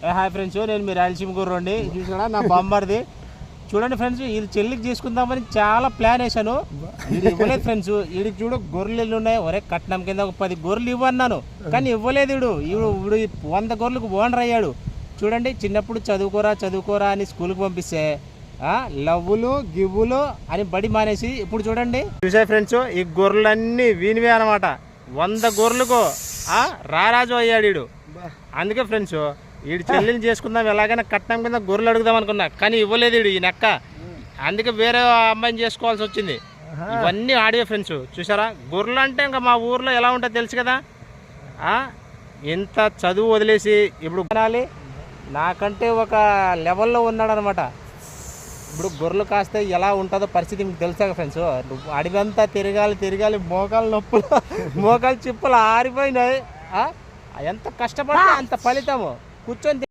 ఏ hi friends నేను మీరు రాయలసీమ గుర్రండి చూసాడా నా బొమ్మర్ది. చూడండి ఫ్రెండ్స్ వీళ్ళు చెల్లికి చేసుకుందామని చాలా ప్లాన్ వేశాను. వీడు ఇవ్వలేదు ఫ్రెండ్స్ వీడికి చూడు గొర్రెలు ఉన్నాయి. ఒరే కట్నం కింద ఒక పది గొర్రెలు ఇవ్వన్నాను. కానీ ఇవ్వలేదు వీడు. వీడు వీడు వంద గొర్రెలకు ఓనర్ అయ్యాడు. చూడండి చిన్నప్పుడు చదువుకోరా చదువుకోరా అని స్కూల్కి పంపిస్తే ఆ, లవ్వులు గివ్వులు అని బడి మానేసి ఇప్పుడు చూడండి. చూసే ఫ్రెండ్స్ ఈ గొర్రెలన్నీ వీనివే అనమాట వంద గొర్రెలకు ఆ, రారాజు అయ్యాడు అందుకే ఫ్రెండ్స్ వీడి చెల్లెలు చేసుకుందాం ఎలాగైనా కట్నం కింద గొర్రెలు అడుగుదాం అనుకున్నా కానీ ఇవ్వలేదు వీడు ఈ నెక్క. అందుకే వేరే అమ్మాయిని చేసుకోవాల్సి వచ్చింది. ఇవన్నీ ఆడియో ఫ్రెండ్స్ చూసారా గొర్రెలు అంటే ఇంకా మా ఊర్లో ఎలా ఉంటుందో తెలుసు కదా? ఆ, ఇంత చదువు వదిలేసి ఇప్పుడు కొనాలి నాకంటే ఒక లెవెల్లో ఉన్నాడనమాట. ఇప్పుడు గొర్రెలు కాస్తే ఎలా ఉంటుందో పరిస్థితి మీకు తెలుసా ఫ్రెండ్స్? అడవంతా తిరగాలి తిరగాలి మోకాలు నొప్పులు మోకాలు చిప్పులు ఆరిపోయినాయి. ఆ? ఎంత కష్టపడితే అంత ఫలితము. 고전대